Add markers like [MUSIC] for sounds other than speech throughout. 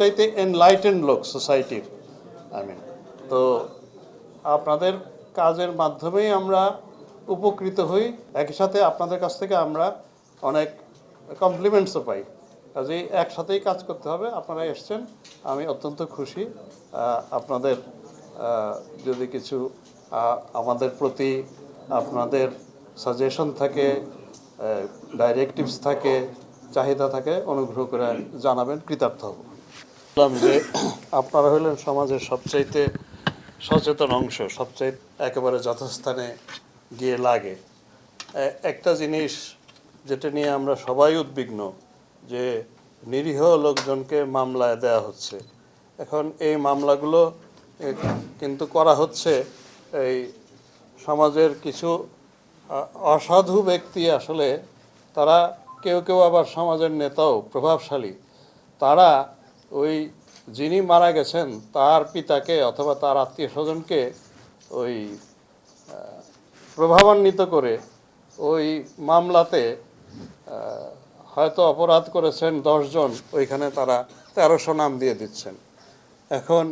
সবচাইতে এনলাইটেন লোক সোসাইটির আই মিন তো আপনাদের কাজের মাধ্যমেই আমরা উপকৃত হই, একই সাথে আপনাদের কাছ থেকে আমরা অনেক কমপ্লিমেন্টসও পাই। কাজেই একসাথেই কাজ করতে হবে, আপনারা এসছেন, আমি অত্যন্ত খুশি। আপনাদের যদি কিছু আমাদের প্রতি আপনাদের সাজেশন থাকে ডাইরেক্টিভস থাকে, চাহিদা থাকে, অনুগ্রহ করে জানাবেন, কৃতার্থ হব। বললাম যে আপনারা হলেন সমাজের সবচাইতে সচেতন অংশ সবচাইতে একেবারে যথাস্থানে গিয়ে লাগে। একটা জিনিস যেটা নিয়ে আমরা সবাই উদ্বিগ্ন, যে নিরীহ লোকজনকে মামলায় দেয়া হচ্ছে। এখন এই মামলাগুলো কিন্তু করা হচ্ছে এই সমাজের কিছু অসাধু ব্যক্তি আসলে, তারা কেউ কেউ আবার সমাজের নেতাও, প্রভাবশালী। তারা ওই যিনি মারা গেছেন, তার পিতাকে অথবা তার আত্মীয় স্বজনকে ওই প্রভাবান্বিত করে ওই মামলাতে হয়তো অপরাধ করেছেন দশজন ওইখানে তারা তেরোশো নাম দিয়ে দিচ্ছেন। এখন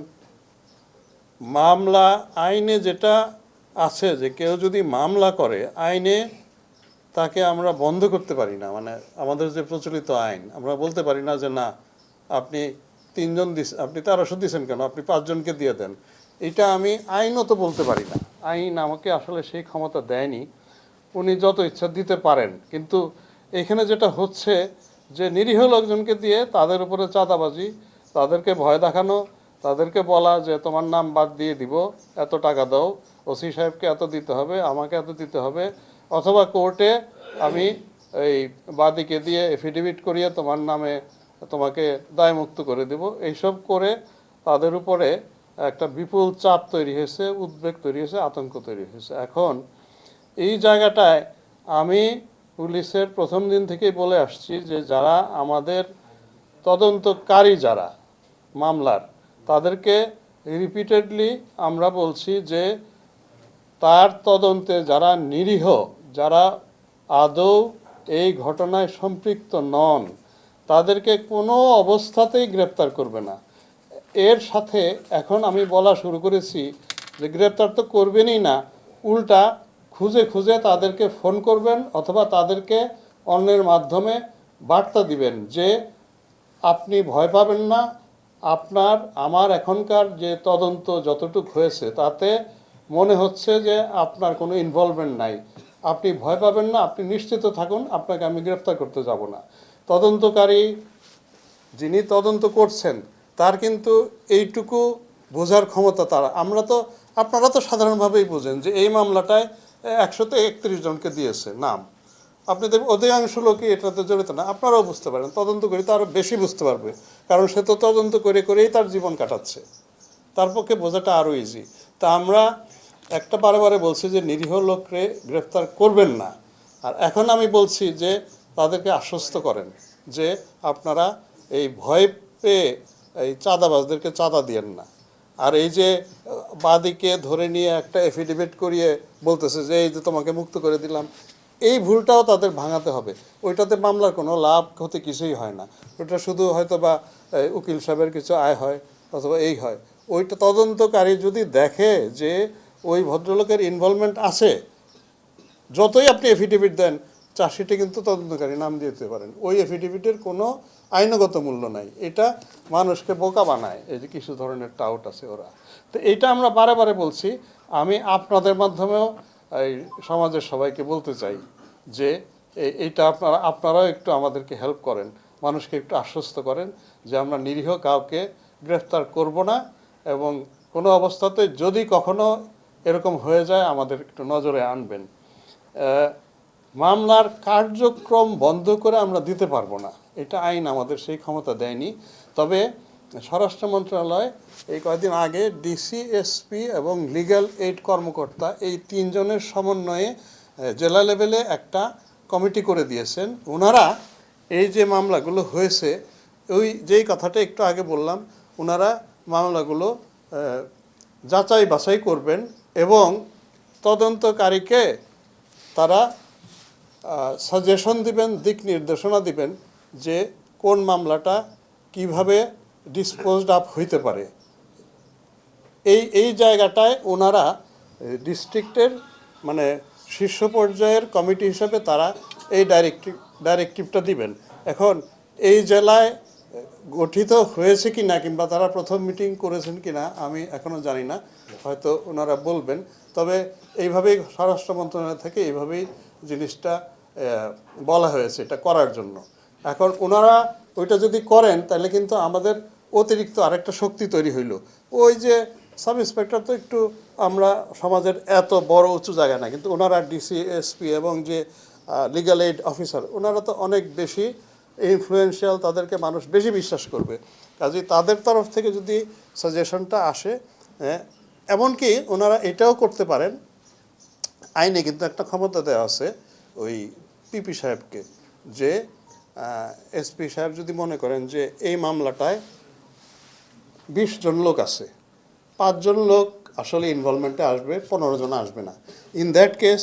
মামলা আইনে যেটা আছে যে কেউ যদি মামলা করে, আইনে তাকে আমরা বন্ধ করতে পারি না। মানে আমাদের যে প্রচলিত আইন, আমরা বলতে পারি না যে না, আপনি তিনজন দিস আপনি তেরোশো দিয়েছেন কেন? আপনি পাঁচজনকে দিয়ে দেন। এটা আমি আইনও তো বলতে পারি না। আইন আমাকে আসলে সেই ক্ষমতা দেয়নি। উনি যত ইচ্ছা দিতে পারেন। কিন্তু এখানে যেটা হচ্ছে যে নিরীহ লোকজনকে দিয়ে তাদের উপরে চাঁদাবাজি, তাদেরকে ভয় দেখানো, তাদেরকে বলা যে তোমার নাম বাদ দিয়ে দিব, এত টাকা দাও, ওসি সাহেবকে এত দিতে হবে, আমাকে এত দিতে হবে। অথবা কোর্টে আমি এই বাদিকে দিয়ে এফিডেভিট করিয়ে তোমার নামে তোমাকে দায়মুক্ত করে দেব। এইসব করে তাদের উপরে একটা বিপুল চাপ তৈরি হয়েছে, উদ্বেগ তৈরি হয়েছে, আতঙ্ক তৈরি হয়েছে। এখন এই জায়গাটায় আমি পুলিশের প্রথম দিন থেকেই বলে আসছি যে যারা আমাদের তদন্তকারী যারা মামলার, তাদেরকে রিপিটেডলি আমরা বলছি যে তার তদন্তে যারা নিরীহ, যারা আদৌ এই ঘটনায় সম্পৃক্ত নন তাদেরকে কোনো অবস্থাতেই গ্রেপ্তার করবে না। এর সাথে এখন আমি বলা শুরু করেছি যে গ্রেপ্তার তো করবেনই না, উল্টা খুঁজে খুঁজে তাদেরকে ফোন করবেন অথবা তাদেরকে অন্যের মাধ্যমে বার্তা দিবেন যে আপনি ভয় পাবেন না, আপনার, আমার এখনকার যে তদন্ত যতটুক হয়েছে তাতে মনে হচ্ছে যে আপনার কোনো ইনভলভমেন্ট নাই। আপনি ভয় পাবেন না, আপনি নিশ্চিত থাকুন, আপনাকে আমি গ্রেফতার করতে যাব না। তদন্তকারী যিনি তদন্ত করছেন, তার কিন্তু এইটুকু বোঝার ক্ষমতা তার। আমরা তো, আপনারা তো সাধারণভাবেই বোঝেন যে এই মামলাটায় একশোতে একত্রিশ জনকে দিয়েছে নাম। আপনি দেখবেন অধিকাংশ লোকই এটাতে জড়িত না। আপনারাও বুঝতে পারেন, তদন্ত করে তো আরও বেশি বুঝতে পারবে। কারণ সে তো তদন্ত করে করেই তার জীবন কাটাচ্ছে। তার পক্ষে বোঝাটা আরও ইজি তা আমরা একটা বারে বারে বলছি যে নিরীহ লোককে গ্রেফতার করবেন না। আর এখন আমি বলছি যে তাদেরকে আশ্বস্ত করেন যে আপনারা এই ভয় পেয়ে এই চাঁদাবাজদেরকে চাঁদা দিয়েন না। আর এই যে, বাদীকে ধরে নিয়ে একটা এফিডেভিট করিয়ে বলতেছে যে, এই যে তোমাকে মুক্ত করে দিলাম। এই ভুলটাও তাদের ভাঙাতে হবে। ওইটাতে মামলার কোনো লাভ, ক্ষতি কিছুই হয় না। ওটা শুধু হয়তো বা উকিল সাহেবের কিছু আয় হয় অথবা এই হয়। ওইটা তদন্তকারী যদি দেখে যে ওই ভদ্রলোকের ইনভলভমেন্ট আছে, যতই আপনি এফিডেভিট দেন চাষিটি কিন্তু তদন্তকারী নাম দিতে পারেন। ওই এফিডেভিটের কোনো আইনগত মূল্য নাই। এটা মানুষকে বোকা বানায়। এই যে কিছু ধরনের টাউট আছে ওরা। তো এটা আমরা বারে বারে বলছি। আমি আপনাদের মাধ্যমেও এই সমাজের সবাইকে বলতে চাই যে এইটা আপনারা, আপনারাও একটু আমাদেরকে হেল্প করেন। মানুষকে একটু আশ্বস্ত করেন যে আমরা নিরীহ কাউকে গ্রেফতার করব না এবং কোনো অবস্থাতে যদি কখনো এরকম হয়ে যায়, আমাদের একটু নজরে আনবেন। মামলার কার্যক্রম বন্ধ করে আমরা দিতে পারব না। এটা আইন আমাদের সেই ক্ষমতা দেয়নি। তবে স্বরাষ্ট্র মন্ত্রণালয় এই কয়েকদিন আগে ডিসি এসপি এবং লিগ্যাল এইড কর্মকর্তা এই তিনজনের সমন্বয়ে জেলা লেভেলে একটা কমিটি করে দিয়েছেন। ওনারা এই যে মামলাগুলো হয়েছে, ওই যেই কথাটা একটু আগে বললাম ওনারা মামলাগুলো যাচাই বাছাই করবেন এবং তদন্তকারীকে তারা সাজেশন দিবেন, দিক নির্দেশনা দিবেন যে কোন মামলাটা কীভাবে ডিসপোজড আপ হইতে পারে। এই এই জায়গাটায় ওনারা ডিস্ট্রিক্টের মানে শীর্ষ পর্যায়ের কমিটি হিসেবে তারা এই ডাইরেক্টিভ ডাইরেক্টিভটা দিবেন। এখন এই জেলায় গঠিত হয়েছে কি না কিংবা তারা প্রথম মিটিং করেছেন কি না আমি এখনও জানি না। হয়তো ওনারা বলবেন। তবে এইভাবেই স্বরাষ্ট্র মন্ত্রণালয় থেকে এইভাবেই জিনিসটা বলা হয়েছে এটা করার জন্য। এখন ওনারা ওইটা যদি করেন, তাহলে কিন্তু আমাদের অতিরিক্ত আরেকটা শক্তি তৈরি হইল। ওই যে সাব ইন্সপেক্টর তো একটু আমরা সমাজের এত বড় উঁচু জায়গা না, কিন্তু ওনারা ডিসি, এসপি এবং যে লিগাল এইড অফিসার ওনারা তো অনেক বেশি ইনফ্লুয়েন্সিয়াল তাদেরকে মানুষ বেশি বিশ্বাস করবে। কাজে তাদের তরফ থেকে যদি সাজেশনটা আসে এমনকি ওনারা এটাও করতে পারেন, আইনে কিন্তু একটা ক্ষমতা দেওয়া আছে, ওই পিপি সাহেবকে, যে এসপি সাহেব যদি মনে করেন যে এই মামলাটায় বিশ জন লোক আছে পাঁচজন লোক আসলে ইনভলভমেন্টে আসবে, পনেরো জন আসবে না। ইন দ্যাট কেস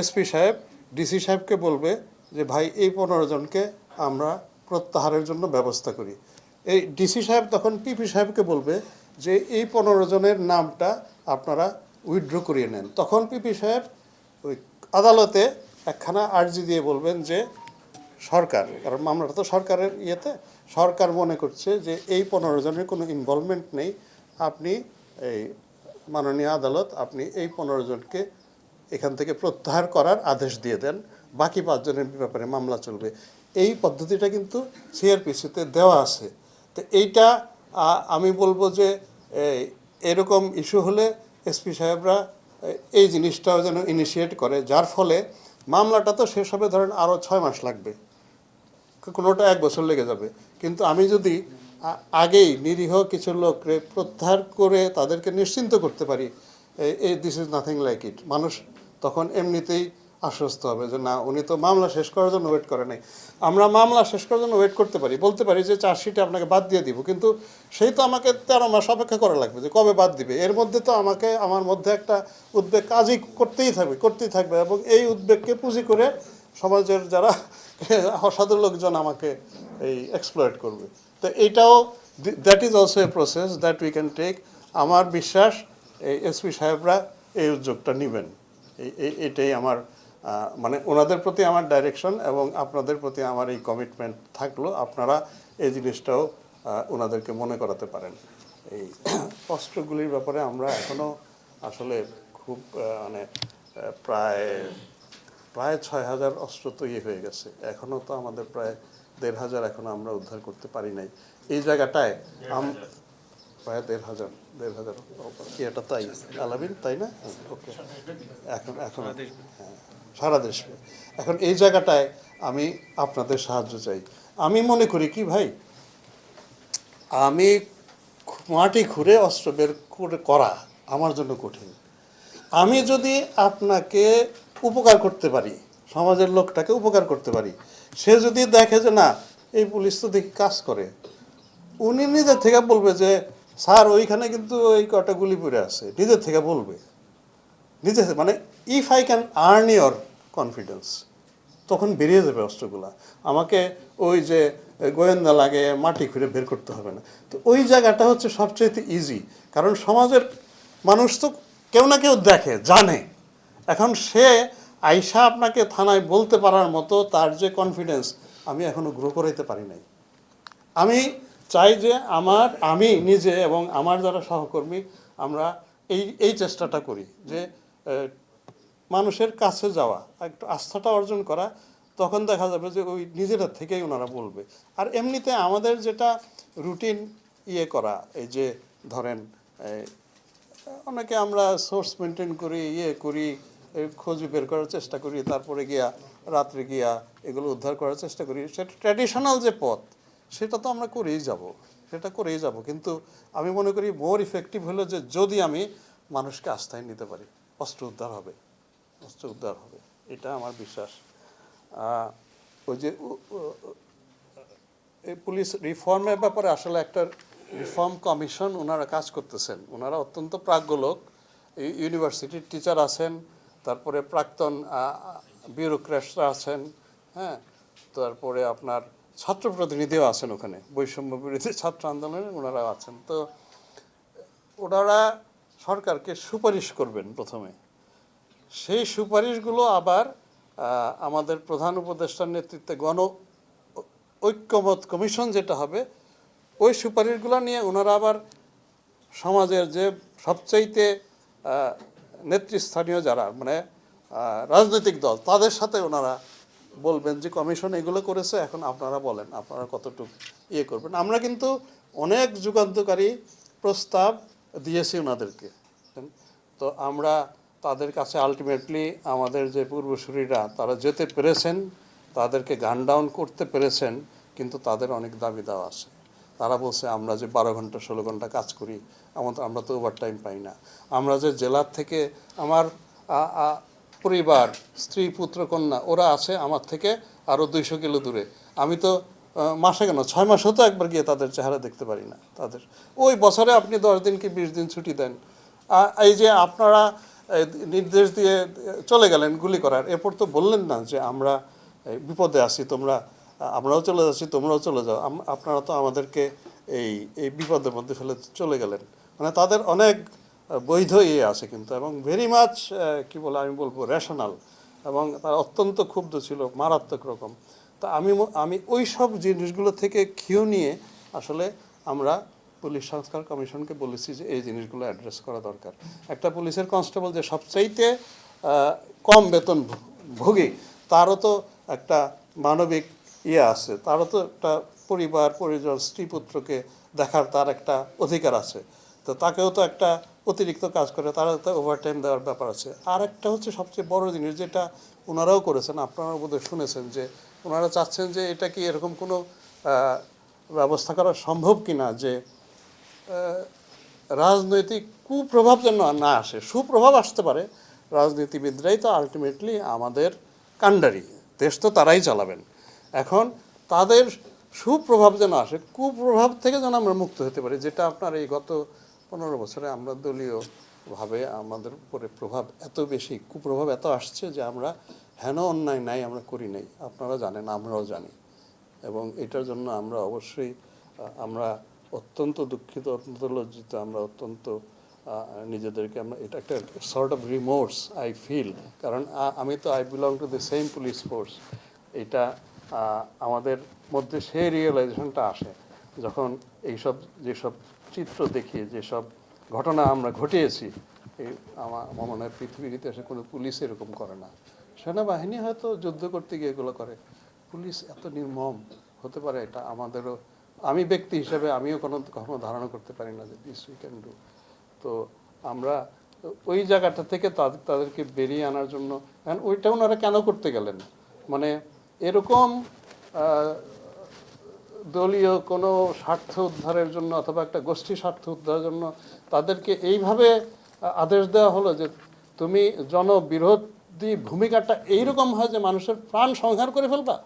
এসপি সাহেব, ডিসি সাহেবকে বলবে যে, ভাই, এই পনেরো জনকে আমরা প্রত্যাহারের জন্য ব্যবস্থা করি। এই ডিসি সাহেব তখন পিপি সাহেবকে বলবে যে, এই পনেরো জনের নামটা আপনারা উইথড্র করিয়ে নেন। তখন পিপি সাহেব ওই আদালতে একখানা আর্জি দিয়ে বলবেন যে সরকার, কারণ মামলাটা তো সরকারের ইয়েতে, সরকার মনে করছে যে এই পনেরো জনের কোনো ইনভলভমেন্ট নেই। আপনি এই মাননীয় আদালত, আপনি এই পনেরো জনকে এখান থেকে প্রত্যাহার করার আদেশ দিয়ে দেন, বাকি পাঁচজনের ব্যাপারে মামলা চলবে। এই পদ্ধতিটা কিন্তু সিআরপিসিতে দেওয়া আছে। তো এইটা আমি বলব যে এরকম ইস্যু হলে এসপি সাহেবরা এই জিনিসটাও যেন ইনিশিয়েট করে, যার ফলে মামলাটা তো শেষ হবে, ধরেন আরও ছয় মাস লাগবে। কোনোটা এক বছর লেগে যাবে। কিন্তু আমি যদি আগেই নিরীহ কিছু লোককে প্রত্যাহার করে তাদেরকে নিশ্চিন্ত করতে পারি এই this is nothing like it মানুষ তখন এমনিতেই আশ্বস্ত হবে যে না, উনি তো মামলা শেষ করার জন্য ওয়েট করে নাই। আমরা মামলা শেষ করার জন্য ওয়েট করতে পারি। বলতে পারি যে চার্জশিটে আপনাকে বাদ দিয়ে দিব, কিন্তু সেই তো আমাকে তেরো মাস অপেক্ষা করা লাগবে যে কবে বাদ দিবে। এর মধ্যে তো আমাকে, আমার মধ্যে একটা উদ্বেগ কাজই করতেই থাকবে করতেই থাকবে এবং এই উদ্বেগকে পুঁজি করে সমাজের যারা [LAUGHS] অসাধু লোকজন আমাকে এই এক্সপ্লয়েট করবে। তো এইটাও that is also a process that we can take আমার বিশ্বাস, এই এসপি সাহেবরা এই উদ্যোগটা নেবেন। এটাই আমার মানে ওনাদের প্রতি আমার ডাইরেকশন এবং আপনাদের প্রতি আমার এই কমিটমেন্ট থাকল, আপনারা এই জিনিসটাও ওনাদেরকে মনে করাতে পারেন। এই অস্ত্রগুলির ব্যাপারে আমরা এখনও আসলে খুব মানে প্রায় প্রায় ছয় হাজার অস্ত্র তো ইয়ে হয়ে গেছে। এখনও তো আমাদের প্রায় দেড় হাজার এখনও আমরা উদ্ধার করতে পারি নাই। এই জায়গাটায় প্রায় দেড় হাজার দেড় হাজার এটা তাই? আলামিন তাই না? ওকে। এখন এখন হ্যাঁ, সারা দেশ এখন এই জায়গাটায় আমি আপনাদের সাহায্য চাই। আমি মনে করি কি ভাই? আমি মাটি খুঁড়ে অস্ত্র বের করে করা আমার জন্য কঠিন। আমি যদি আপনাকে উপকার করতে পারি সমাজের লোকটাকে উপকার করতে পারি সে যদি দেখে যে না এই পুলিশ তো দেখি কাজ করে উনি নিজের থেকে বলবে যে স্যার, ওইখানে কিন্তু ওই কটা গুলি পড়ে আছে, নিজের থেকে বলবে। নিজে মানে if I can earn your confidence তখন বেরিয়ে যাবে অস্ত্রগুলা। আমাকে ওই যে গোয়েন্দা লাগে, মাটি খুঁড়ে বের করতে হবে না। তো ওই জায়গাটা হচ্ছে সবচেয়ে ইজি কারণ সমাজের মানুষ তো কেউ না কেউ দেখে, জানে। এখন সে আইসা আপনাকে থানায় বলতে পারার মতো তার যে কনফিডেন্স আমি এখনও গ্রো করাইতে পারি নাই। আমি চাই যে আমার, আমি নিজে এবং আমার যারা সহকর্মী, আমরা এই এই চেষ্টাটা করি যে মানুষের কাছে যাওয়া, একটু আস্থাটা অর্জন করা, তখন দেখা যাবে যে ওই নিজেরা থেকেই ওনারা বলবে। আর এমনিতে আমাদের যেটা রুটিন ইয়ে করা, এই যে ধরেন অনেকে আমরা সোর্স মেনটেন করি ইয়ে করি খোঁজ বের করার চেষ্টা করি, তারপরে গিয়া রাত্রে গিয়া এগুলো উদ্ধার করার চেষ্টা করি। সেটা ট্র্যাডিশনাল যে পথ সেটা তো আমরা করেই যাব, সেটা করেই যাব। কিন্তু আমি মনে করি মোর ইফেক্টিভ হলো যে যদি আমি মানুষকে আস্থায় নিতে পারি, অস্ত্র উদ্ধার হবে, অস্ত্র উদ্ধার হবে, এটা আমার বিশ্বাস। ওই যে এই পুলিশ রিফর্মের ব্যাপারে আসলে একটা রিফর্ম কমিশন ওনারা কাজ করতেছেন। ওনারা অত্যন্ত প্রাজ্ঞ লোক ইউনিভার্সিটির টিচার আছেন, তারপরে প্রাক্তন বিউরোক্রেটসরা আছেন হ্যাঁ তারপরে আপনার ছাত্র প্রতিনিধিও আছেন ওখানে, বৈষম্য বিরোধী ছাত্র আন্দোলনে ওনারা আছেন। তো ওনারা সরকারকে সুপারিশ করবেন প্রথমে। সেই সুপারিশগুলো আবার আমাদের প্রধান উপদেষ্টার নেতৃত্বে গণ ঐক্যমত কমিশন যেটা হবে, ওই সুপারিশগুলো নিয়ে ওনারা আবার সমাজের যে সবচাইতে নেতৃস্থানীয় যারা মানে রাজনৈতিক দল, তাদের সাথে ওনারা বলবেন যে কমিশন এগুলো করেছে, এখন আপনারা বলেন, আপনারা কতটুকু ইয়ে করবেন। আমরা কিন্তু অনেক যুগান্তকারী প্রস্তাব দিয়েছি ওনাদেরকে। তো আমরা তাদের কাছে আলটিমেটলি আমাদের যে পূর্বসূরীরা, তারা যেতে পেরেছেন, তাদেরকে গান ডাউন করতে পেরেছেন, কিন্তু তাদের অনেক দাবি দেওয়া আছে। তারা বলছে, আমরা যে বারো ঘণ্টা, ষোলো ঘণ্টা কাজ করি, আমাদের, আমরা তো ওভার টাইম পাই না। আমরা যে জেলার থেকে আমার পরিবার, স্ত্রী, পুত্র, কন্যা, ওরা আছে আমার থেকে আরও দুইশো কিলো দূরে। আমি তো মাসে কেন? ছয় মাসেও তো একবার গিয়ে তাদের চেহারা দেখতে পারি না, তাদের। ওই বছরে আপনি দশ দিন কি বিশ দিন ছুটি দেন? এই যে আপনারা নির্দেশ দিয়ে চলে গেলেন গুলি করার, এরপর তো বললেন না যে আমরা বিপদে আছি, তোমরা, আমরাও চলে যাচ্ছি, তোমরাও চলে যাও। আপনারা তো আমাদেরকে এই এই বিপদের মধ্যে ফেলে চলে গেলেন। মানে তাদের অনেক বৈধ ইয়ে আছে কিন্তু, এবং ভেরি মাচ কি বলে, আমি বলব রেশনাল এবং তার অত্যন্ত ক্ষুব্ধ ছিল, মারাত্মক রকম। তা আমি আমি ওই সব জিনিসগুলো থেকে খেয়েও নিয়ে আসলে আমরা পুলিশ সংস্কার কমিশনকে বলেছি যে এই জিনিসগুলো অ্যাড্রেস করা দরকার। একটা পুলিশের কনস্টেবল যে সবচাইতে কম বেতন ভোগী, তারও তো একটা মানবিক ইয়ে আছে, তারও তো একটা পরিবার, পরিজন, স্ত্রী পুত্রকে দেখার তার একটা অধিকার আছে। তো তাকেও তো একটা অতিরিক্ত কাজ করে তারা তো ওভারটাইম দেওয়ার ব্যাপার আছে। আর একটা হচ্ছে সবচেয়ে বড় জিনিস যেটা ওনারাও করেছেন, আপনারা বোধহয় শুনেছেন যে ওনারা চাচ্ছেন যে এটা কি এরকম কোনো ব্যবস্থা করা সম্ভব কি না যে রাজনৈতিক কুপ্রভাব যেন না আসে, সুপ্রভাব আসতে পারে, রাজনীতিবিদরাই তো আলটিমেটলি আমাদের কাণ্ডারি, দেশ তো তারাই চালাবেন। এখন তাদের সুপ্রভাব যেন আসে, কুপ্রভাব থেকে যেন আমরা মুক্ত হতে পারি, যেটা আপনার এই গত পনেরো বছরে আমরা দলীয়ভাবে আমাদের উপরে প্রভাব এত বেশি, কুপ্রভাব এত আসছে যে আমরা হেন অন্যায় নাই, আমরা করি নাই। আপনারা জানেন, আমরাও জানি। এবং এটার জন্য আমরা অবশ্যই আমরা অত্যন্ত দুঃখিত, অত্যন্ত লজ্জিত, আমরা অত্যন্ত নিজেদেরকে আমরা, এটা একটা sort of remorse I feel কারণ আমি তো I belong to the same police force এটা আমাদের মধ্যে সেই রিয়েলাইজেশনটা আসে। যখন এইসব যেসব চিত্র দেখি, যেসব ঘটনা আমরা ঘটিয়েছি, এই আমার মনে হয় পৃথিবীর ইতিহাসে কোনো পুলিশ এরকম করে না। সেনাবাহিনী হয়তো যুদ্ধ করতে গিয়ে এগুলো করে। পুলিশ এত নির্মম হতে পারে, এটা আমাদেরও, আমি ব্যক্তি হিসেবে আমিও কোনো, কখনো ধারণা করতে পারি না যে দিস উই ক্যান ডু তো আমরা ওই জায়গাটা থেকে তাদের তাদেরকে বেরিয়ে আনার জন্য ওইটা ওনারা কেন করতে গেলেন? মানে এরকম দলীয় কোনো স্বার্থ উদ্ধারের জন্য অথবা একটা গোষ্ঠী স্বার্থ উদ্ধারের জন্য তাদেরকে এইভাবে আদেশ দেওয়া হলো যে তুমি জনবিরোধী ভূমিকাটা এইরকম হয় যে মানুষের প্রাণ সংহার করে ফেলবা?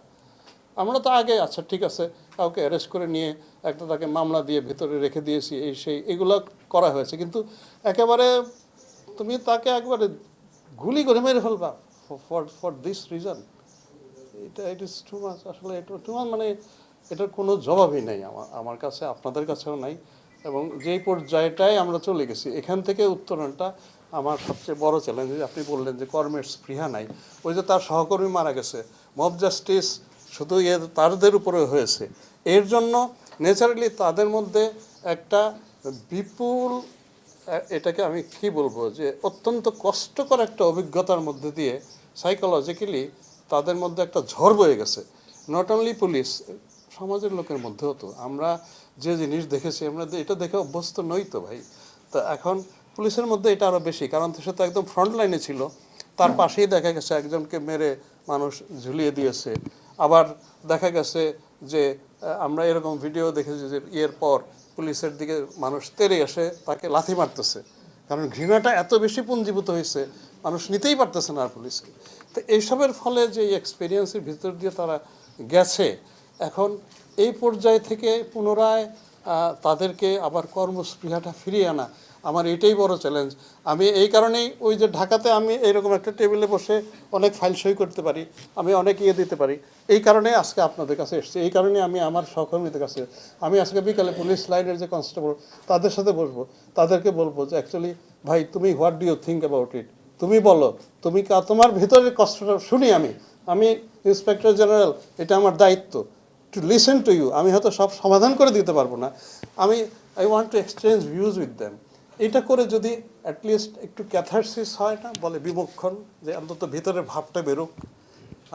আমরা তো আগে আচ্ছা ঠিক আছে, কাউকে অ্যারেস্ট করে নিয়ে একটা তাকে মামলা দিয়ে ভেতরে রেখে দিয়েছি, এই সেই, এগুলো করা হয়েছে। কিন্তু একেবারে তুমি তাকে একবারে গুলি করে মেরে ফেলবা ফর ফর দিস রিজন এটা ইট ইজ টু মাচ আসলে এটা টু মানে এটার কোনো জবাবই নেই আমার আমার কাছে, আপনাদের কাছেও নাই। এবং যেই পর্যায়টায় আমরা চলে গেছি, এখান থেকে উত্তরণটা আমার সবচেয়ে বড় চ্যালেঞ্জ আপনি বললেন যে কর্মের স্পৃহা নাই। ওই যে তার সহকর্মী মারা গেছে মব জাস্টিস শুধু এ তাদের উপরে হয়েছে। এর জন্য ন্যাচারালি তাদের মধ্যে একটা বিপুল এটাকে আমি কি বলব যে অত্যন্ত কষ্টকর একটা অভিজ্ঞতার মধ্যে দিয়ে সাইকোলজিক্যালি তাদের মধ্যে একটা ঝড় বয়ে গেছে। নট অনলি পুলিশ সমাজের লোকের মধ্যেও তো আমরা যে জিনিস দেখেছি আমরা এটা দেখে অভ্যস্ত নই তো ভাই। তো এখন পুলিশের মধ্যে এটা আরও বেশি কারণ সে তো একদম ফ্রন্ট লাইনে ছিল। তার পাশেই দেখা গেছে একজনকে মেরে মানুষ ঝুলিয়ে দিয়েছে। আবার দেখা গেছে যে আমরা এরকম ভিডিও দেখেছি যে ইয়ের পর পুলিশের দিকে মানুষ তেরে এসে তাকে লাথি মারতেছে। কারণ ঘৃণাটা এত বেশি পুঞ্জীভূত হয়েছে মানুষ নিতেই পারতেছে না আর পুলিশকে। তো এইসবের ফলে যে এক্সপিরিয়েন্সের ভিতর দিয়ে তারা গেছে এখন এই পর্যায় থেকে পুনরায় তাদেরকে আবার কর্মস্পৃহাটা ফিরিয়ে আনা আমার এটাই বড় চ্যালেঞ্জ আমি এই কারণেই ওই যে ঢাকাতে আমি এইরকম একটা টেবিলে বসে অনেক ফাইল সই করতে পারি, আমি অনেক ইয়ে দিতে পারি। এই কারণে আজকে আপনাদের কাছে এসেছি। এই কারণে আমি আমার সহকর্মীদের কাছে, আমি আজকে বিকালে পুলিশ লাইনের যে কনস্টেবল তাদের সাথে বসবো। তাদেরকে বলব যে অ্যাকচুয়ালি ভাই, তুমি what do you think about it তুমি বলো, তুমি তোমার ভেতরের কষ্টটা শুনি আমি। আমি ইন্সপেক্টর জেনারেল এটা আমার দায়িত্ব। টু লিসেন টু ইউ আমি হয়তো সব সমাধান করে দিতে পারব না। আমি I want to exchange views with them এটা করে যদি অ্যাটলিস্ট একটু ক্যাথারসিস হয় না, বলে বিমক্ষণ যে অন্তত ভিতরের ভাবটা বেরোক।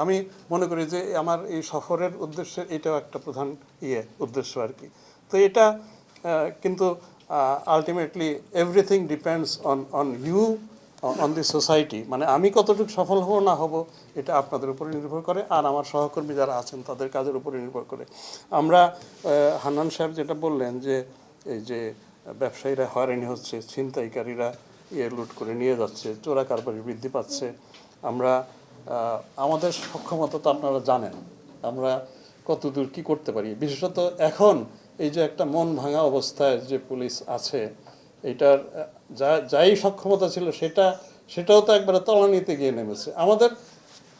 আমি মনে করি যে আমার এই সফরের উদ্দেশ্যে এটাও একটা প্রধান ইয়ে উদ্দেশ্য আর কি। তো এটা কিন্তু ultimately everything depends on on you on the society মানে আমি কতটুকু সফল হব না হব, এটা আপনাদের উপরে নির্ভর করে, আর আমার সহকর্মী যারা আছেন তাদের কাজের উপরে নির্ভর করে। আমরা হান্নান সাহেব যেটা বললেন যে, এই যে, ব্যবসায়ীরা হয়রানি হচ্ছে, ছিনতাইকারীরা ইয়ে লুট করে নিয়ে যাচ্ছে, চোরা কারবারি বৃদ্ধি পাচ্ছে, আমরা আমাদের সক্ষমতা তো আপনারা জানেন, আমরা কতদূর কি করতে পারি? বিশেষত এখন এই যে একটা মন ভাঙা অবস্থায় যে পুলিশ আছে, এটার যা, যাই সক্ষমতা ছিল সেটা, সেটাও তো একবারে তলানিতে গিয়ে নেমেছে। আমাদের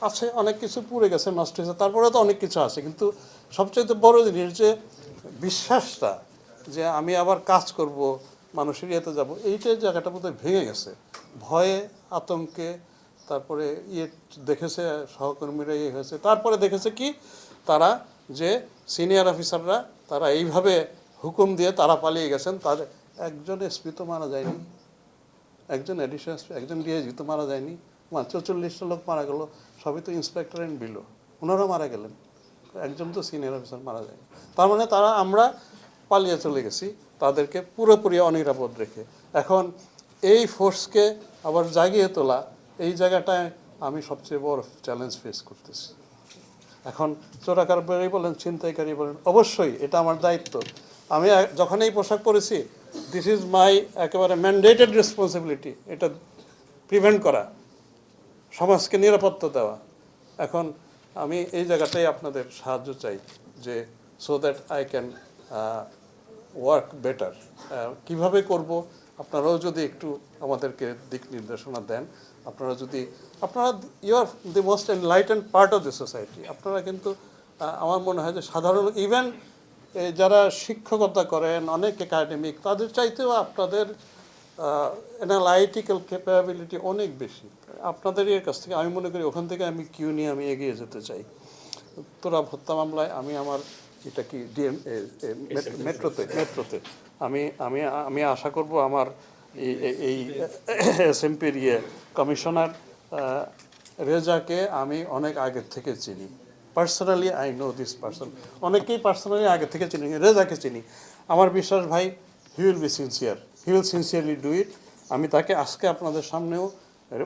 আছে অনেক কিছু পুড়ে গেছে, নষ্ট হয়েছে তারপরে তো অনেক কিছু আছে। কিন্তু সবচেয়ে বড় জিনিস যে বিশ্বাসটা, যে আমি আবার কাজ করব, মানুষের ইয়েতে যাব, এইটাই জায়গাটা বোধহয় ভেঙে গেছে। ভয়ে, আতঙ্কে, তারপরে ইয়ে দেখেছে, সহকর্মীরা ইয়ে হয়েছে। তারপরে দেখেছে কি? তারা যে সিনিয়র অফিসাররা, তারা এইভাবে হুকুম দিয়ে তারা পালিয়ে গেছেন, তাদের একজন এসপি তো মারা যায়নি। একজন এডিশন একজন ডিআইজি তো মারা যায়নি। মানে চৌচল্লিশটা লোক মারা গেল, সবই তো ইন্সপেক্টর অ্যান্ড বিলো। ওনারা মারা গেলেন। একজন তো সিনিয়র অফিসার মারা যায়নি। তার মানে তারা, আমরা পালিয়ে চলে গেছি। তাদেরকে পুরোপুরি অনিরাপদ রেখে। এখন এই ফোর্সকে আবার জাগিয়ে তোলা, এই জায়গাটায় আমি সবচেয়ে বড় চ্যালেঞ্জ ফেস করতেছি। এখন চোরাকারবারি বলেন, ছিনতাইকারী বলেন, অবশ্যই এটা আমার দায়িত্ব। আমি, যখন এই পোশাক পরেছি দিস ইজ মাই একেবারে ম্যান্ডেটেড রেসপন্সিবিলিটি এটা প্রিভেন্ট করা, সমাজকে নিরাপত্তা দেওয়া। এখন আমি এই জায়গাটাই আপনাদের সাহায্য চাই যে so that I can work better কীভাবে করব? আপনারাও যদি একটু আমাদেরকে দিক নির্দেশনা দেন। আপনারা যদি, আপনারা you are the most enlighten part of the society আপনারা কিন্তু আমার মনে হয় যে সাধারণ ইভেন যারা শিক্ষকতা করেন অনেক একাডেমিক তাদের চাইতেও আপনাদের অ্যানালাইটিক্যাল ক্যাপাবিলিটি অনেক বেশি। আপনাদের এর কাছ থেকে আমি মনে করি ওখান থেকে আমি কিউ নিয়ে আমি এগিয়ে যেতে চাই। তোরা হত্যা মামলায় আমি আমার এটা কি ডিএম মেট্রোতে মেট্রোতে। আমি আমি আমি আশা করব আমার এই- এই- এই এসএমপির ইয়ে কমিশনার রেজাকে আমি অনেক আগের থেকে চিনি। Personally I know this person অনেকেই পার্সোনালি আগে থেকে চিনি, রেজাকে চিনি। আমার বিশ্বাস ভাই he will be sincere he will sincerely do it আমি তাকে আজকে আপনাদের সামনেও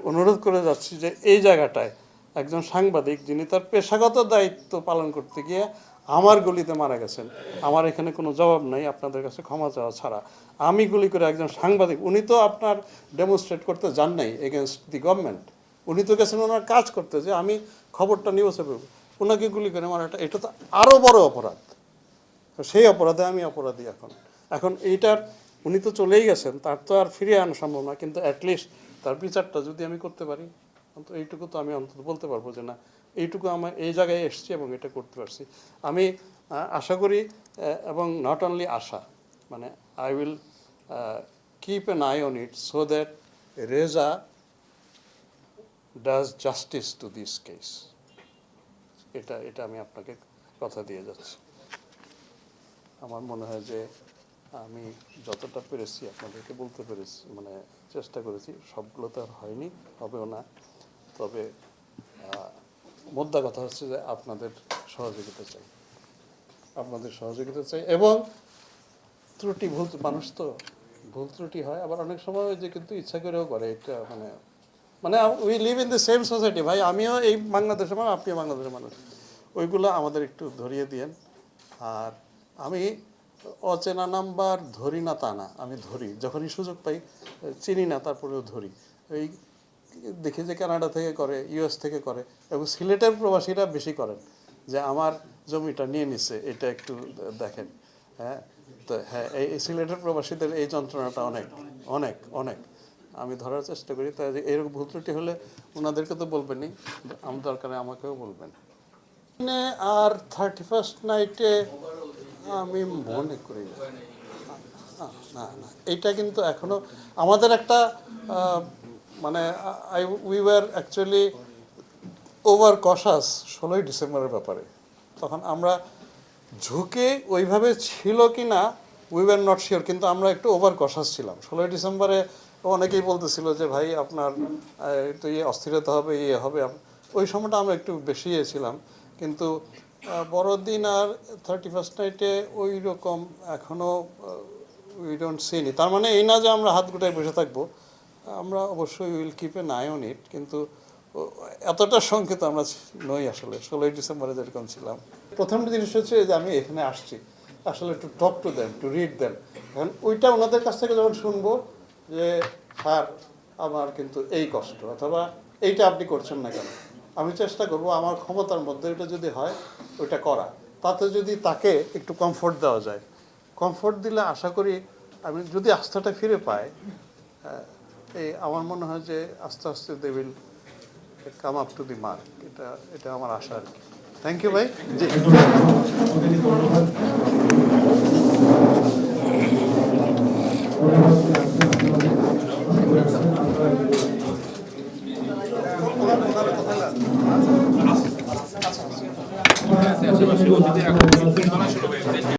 অনুরোধ করে যাচ্ছি যে এই জায়গাটায় একজন সাংবাদিক, যিনি তার পেশাগত দায়িত্ব পালন করতে গিয়ে আমার গুলিতে মারা গেছেন। আমার এখানে কোনো জবাব নাই, আপনাদের কাছে ক্ষমা চাওয়া ছাড়া। আমি গুলি করে একজন সাংবাদিক, উনি তো আপনার ডেমনস্ট্রেট করতে যান নাই এগেনস্ট দি গভর্নমেন্ট উনি তো গেছেন ওনার কাজ করতে যে আমি খবরটা নিউজে পেব ওনাকে গুলি করে মারাটা এটা তো আরও বড় অপরাধ। সেই অপরাধে আমি অপরাধী এখন। এখন এইটার উনি তো চলেই গেছেন, তার তো আর ফিরিয়ে আনা সম্ভব না, কিন্তু অ্যাটলিস্ট তার বিচারটা যদি আমি করতে পারি অন্তত এইটুকু তো আমি অন্তত বলতে পারব যে না, এইটুকু আমার এই জায়গায় এসছি এবং এটা করতে পারছি। আমি আশা করি এবং নট অনলি আশা মানে I will keep an eye on it so that Reza does justice to this case এটা এটা আমি আপনাকে কথা দিয়ে যাচ্ছি। আমার মনে হয় যে আমি যতটা পেরেছি, আপনাদেরকে বলতে পেরেছি মানে চেষ্টা করেছি, সবগুলো তো আর হয়নি, হবেও না। তবে মোদ্দা কথা হচ্ছে যে আপনাদের সহযোগিতা চাই। আপনাদের সহযোগিতা চাই এবং ত্রুটি, ভুল, মানুষ তো ভুল ত্রুটি হয়, আবার অনেক সময় যে কিন্তু ইচ্ছা করেও করে, এটা মানে মানে we live in the same society ভাই, আমিও এই বাংলাদেশের মানুষ, আপনিও বাংলাদেশের মানুষ। ওইগুলো আমাদের একটু ধরিয়ে দিয়েন। আর আমি অচেনা নাম্বার ধরি না তা না, আমি ধরি। যখনই সুযোগ পাই, চিনি না, তারপরেও ধরি। এই দেখি যে কানাডা থেকে করে ইউএস থেকে করে, এবং সিলেটের প্রবাসীরা বেশি করেন যে, আমার জমিটা নিয়ে নিছে, এটা একটু দেখেন। হ্যাঁ তো হ্যাঁ এই এই সিলেটের প্রবাসীদের এই যন্ত্রণাটা অনেক অনেক অনেক। আমি ধরার চেষ্টা করি তাই এরকম ভুল ত্রুটি হলে ওনাদেরকে তো বলবেনই আমার দরকারে আমাকেও বলবেন। মানে আর থার্টি ফার্স্ট নাইটে আমি মনে করি না। না, এটা কিন্তু এখনও আমাদের একটা মানে I we were actually over cautious ষোলোই ডিসেম্বরের ব্যাপারে। তখন আমরা ঝুঁকে ওইভাবে ছিল কি না উই ওয়ার নট শিওর কিন্তু আমরা একটু ওভার কশাস ছিলাম। ষোলোই ডিসেম্বরে অনেকেই বলতেছিল যে, ভাই, আপনার তো ইয়ে অস্থিরতা হবে ইয়ে হবে। ওই সময়টা আমরা একটু বেশি ইয়ে ছিলাম। কিন্তু বড়দিন আর থার্টি ফার্স্ট নাইটে ওই রকম এখনও উই ডোন্ট সিনি তার মানে এই না যে আমরা হাত গুটায় বসে থাকব, আমরা অবশ্যই উইল কিপ এ নাই অন ইট কিন্তু এতটা সংখ্যিত আমরা নই আসলে। ষোলোই ডিসেম্বরে যেরকম ছিলাম। প্রথম জিনিস হচ্ছে যে, আমি এখানে আসছি। আসলে to talk to them to read them এখন ওইটা ওনাদের কাছ থেকে যখন শুনব যে, স্যার, আমার কিন্তু এই কষ্ট। অথবা, এইটা আপনি করছেন না কেন? আমি চেষ্টা করব আমার ক্ষমতার মধ্যে এটা যদি হয়, ওইটা করা। তাতে যদি তাকে একটু কমফোর্ট দেওয়া যায়। কমফোর্ট দিলে আশা করি আমি যদি আস্থাটা ফিরে পাই এই আমার মনে হয় যে, আস্তে আস্তে they will come up to the mark এটা এটা আমার আশা আর কি। থ্যাংক ইউ ভাই। জি।